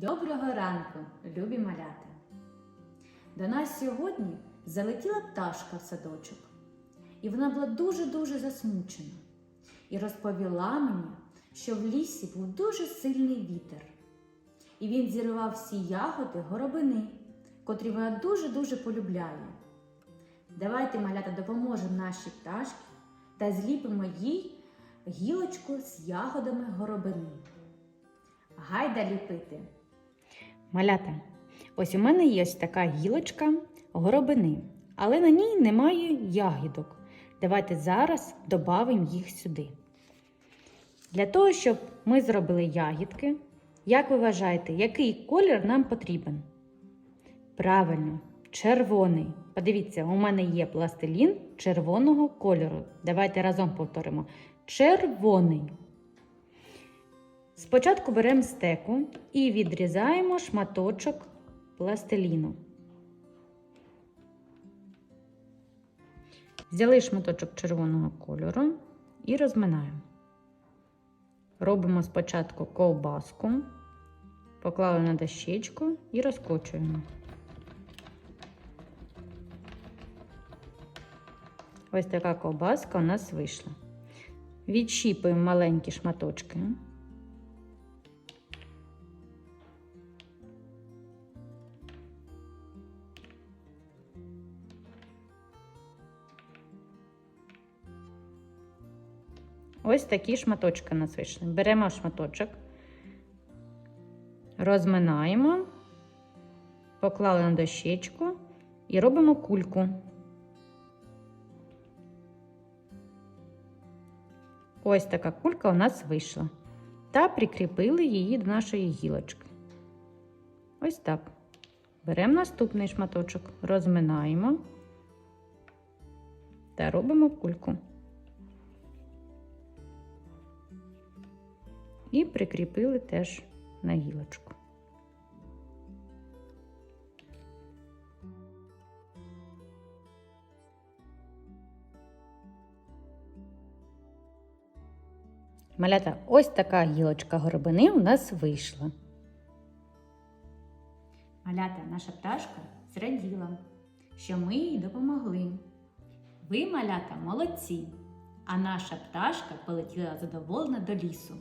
Доброго ранку, любі малята! До нас сьогодні залетіла пташка в садочок, і вона була дуже-дуже засмучена і розповіла мені, що в лісі був дуже сильний вітер, і він зірвав всі ягоди горобини, котрі вона дуже-дуже полюбляє. Давайте, малята, допоможемо нашій пташці та зліпимо їй гілочку з ягодами горобини. Гайда ліпити! Малята, ось у мене є ось така гілочка горобини, але на ній немає ягідок. Давайте зараз додамо їх сюди. Для того, щоб ми зробили ягідки, як ви вважаєте, який колір нам потрібен? Правильно, червоний. Подивіться, у мене є пластилін червоного кольору. Давайте разом повторимо. Червоний. Спочатку беремо стеку і відрізаємо шматочок пластиліну. Взяли шматочок червоного кольору і розминаємо. Робимо спочатку ковбаску, поклали на дощечку і розкочуємо. Ось така ковбаска у нас вийшла. Відщіпуємо маленькі шматочки. Ось такі шматочки у нас вийшли. Беремо шматочок, розминаємо, поклали на дощечку і робимо кульку. Ось така кулька у нас вийшла. Та прикріпили її до нашої гілочки. Ось так. Беремо наступний шматочок, розминаємо та робимо кульку. І прикріпили теж на гілочку. Малята, ось така гілочка горобини у нас вийшла. Малята, наша пташка зраділа, що ми їй допомогли. Ви, малята, молодці, а наша пташка полетіла задоволена до лісу.